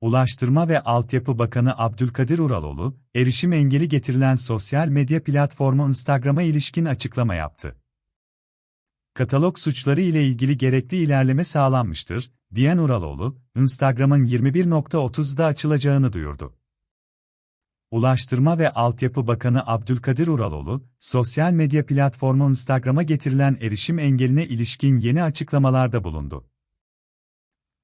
Ulaştırma ve Altyapı Bakanı Abdülkadir Uraloğlu, erişim engeli getirilen sosyal medya platformu Instagram'a ilişkin açıklama yaptı. Katalog suçları ile ilgili gerekli ilerleme sağlanmıştır, diyen Uraloğlu, Instagram'ın 21.30'da açılacağını duyurdu. Ulaştırma ve Altyapı Bakanı Abdülkadir Uraloğlu, sosyal medya platformu Instagram'a getirilen erişim engeline ilişkin yeni açıklamalarda bulundu.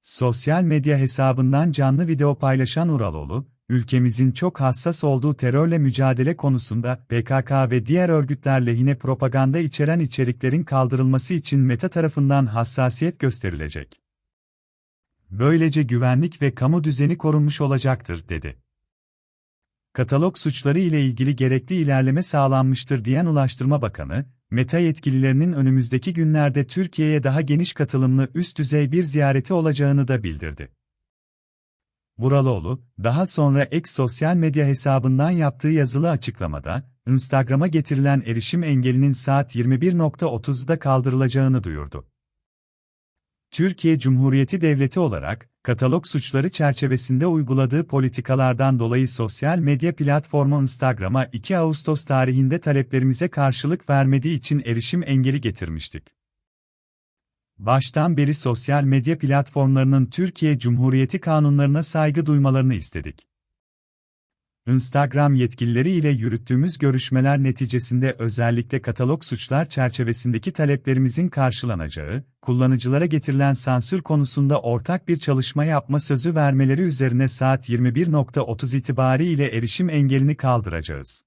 Sosyal medya hesabından canlı video paylaşan Uraloğlu, ülkemizin çok hassas olduğu terörle mücadele konusunda PKK ve diğer örgütler lehine propaganda içeren içeriklerin kaldırılması için Meta tarafından hassasiyet gösterilecek. Böylece güvenlik ve kamu düzeni korunmuş olacaktır, dedi. Katalog suçları ile ilgili gerekli ilerleme sağlanmıştır diyen Ulaştırma Bakanı, Meta yetkililerinin önümüzdeki günlerde Türkiye'ye daha geniş katılımlı üst düzey bir ziyareti olacağını da bildirdi. Buraloğlu, daha sonra X sosyal medya hesabından yaptığı yazılı açıklamada, Instagram'a getirilen erişim engelinin saat 21.30'da kaldırılacağını duyurdu. Türkiye Cumhuriyeti Devleti olarak, katalog suçları çerçevesinde uyguladığı politikalardan dolayı sosyal medya platformu Instagram'a 2 Ağustos tarihinde taleplerimize karşılık vermediği için erişim engeli getirmiştik. Baştan beri sosyal medya platformlarının Türkiye Cumhuriyeti kanunlarına saygı duymalarını istedik. Instagram yetkilileri ile yürüttüğümüz görüşmeler neticesinde özellikle katalog suçlar çerçevesindeki taleplerimizin karşılanacağı, kullanıcılara getirilen sansür konusunda ortak bir çalışma yapma sözü vermeleri üzerine saat 21.30 itibariyle erişim engelini kaldıracağız.